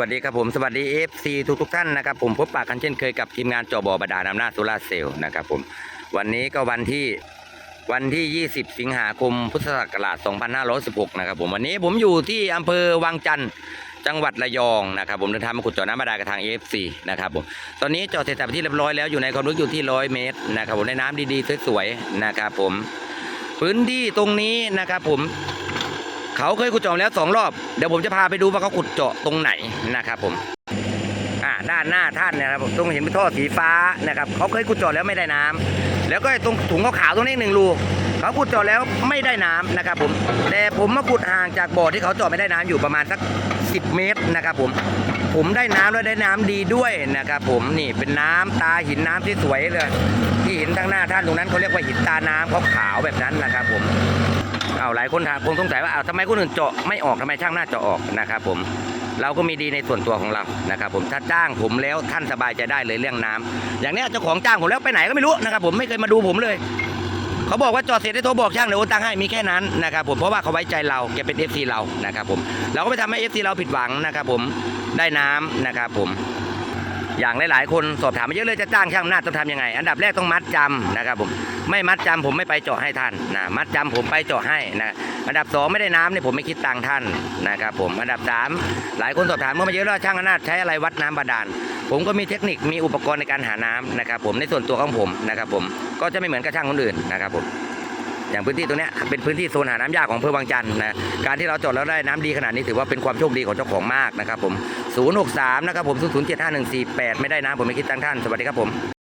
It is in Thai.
วัสดีครับผมสวัสดี FC ทุกทุกท่านนะครับผมพบปะกันเช่นเคยกับทีมงานจอบอบดาลอำนาจโซลาเซลล์นะครับผมวันนี้ก็วันที่วันที่ 20 สิงหาคมพุทธศักราช 2516 นะครับผมวันนี้ผมอยู่ที่อำเภอวังจันทร์จังหวัดระยองนะครับผมเดินทางมาขุดเจาะน้ำบาดาลกับทาง AFC นะครับผมตอนนี้เจาะเสร็จสับที่เรียบร้อยแล้วอยู่ในความลึกอยู่ที่ 100 เมตรนะครับผมในน้ำดีๆสวยๆนะครับผมพื้นที่ตรงนี้นะครับผม เขาเคยขุดเจาะแล้วสองรอบ เดี๋ยวผมจะพาไปดูว่าเขาขุดเจาะตรงไหนนะครับผมอ่าด้านหน้าท่านเนยนะครับผมตรงเห็นเป็นท่อสีฟ้านะครับเขาเคยขุดเจาะแล้วไม่ได้น้ำแล้วก็ตรงถุงขาวๆตรงนี้หนึ่งรูเขาขุดเจาะแล้วไม่ได้น้ำนะครับผมแต่ผมมาขุดห่างจากบ่อที่เขาเจาะไม่ได้น้ำอยู่ประมาณสัก 10 เมตรนะครับผมผมได้น้ำแล้วได้น้ำดีด้วยนะครับผมนี่เป็นน้ำตาหินน้ำที่สวยเลยที่เห็นทางหน้าท่านตรงนั้นเขาเรียกว่าหินตาน้ำขาขาวแบบนั้นนะครับผม เอาหลายคนถามคงสงสัยว่าเอาทำไมคนอื่นเจาะไม่ออกทำไมช่างหน้าเจาะออกนะครับผมเราก็มีดีในส่วนตัวของเรานะครับผมถ้าจ้างผมแล้วท่านสบายใจได้เลยเรื่องน้ำอย่างเนี้ยเจ้าของจ้างผมแล้วไปไหนก็ไม่รู้นะครับผมไม่เคยมาดูผมเลยเขาบอกว่าจอดเสร็จได้โทรบอกช่างเดี๋ยวโอนตังให้มีแค่นั้นนะครับผมเพราะว่าเขาไว้ใจเราแกเป็น FC เรานะครับผมเราก็ไม่ทำให้ FC เราผิดหวังนะครับผมได้น้ำนะครับผม อย่างหลาย ๆ คนสอบถามมาเยอะเลยจะจ้างช่างหน้าต้องทำยังไง อันดับแรกต้องมัดจำนะครับผมไม่มัดจำผมไม่ไปเจาะให้ท่านนะมัดจำผมไปเจาะให้นะอันดับสองไม่ได้น้ำเนี่ยผมไม่คิดตังค์ท่านนะครับผมอันดับสามหลายคนสอบถามมาเยอะว่าช่างอำนาจใช้อะไรวัดน้ำบาดาล ผมก็มีเทคนิคมีอุปกรณ์ในการหาน้ำนะครับผมในส่วนตัวของผมนะครับผมก็จะไม่เหมือนกับช่างคนอื่นนะครับผม อย่างพื้นที่ตรงนี้เป็นพื้นที่โซนหาน้ำยากของอำเภอบางจันทร์นะการที่เราจอดแล้วได้น้ำดีขนาดนี้ถือว่าเป็นความโชคดีของเจ้าของมากนะครับผม063นะครับผม0075148 ไม่ได้น้ำผมไม่คิดตังท่านสวัสดีครับผม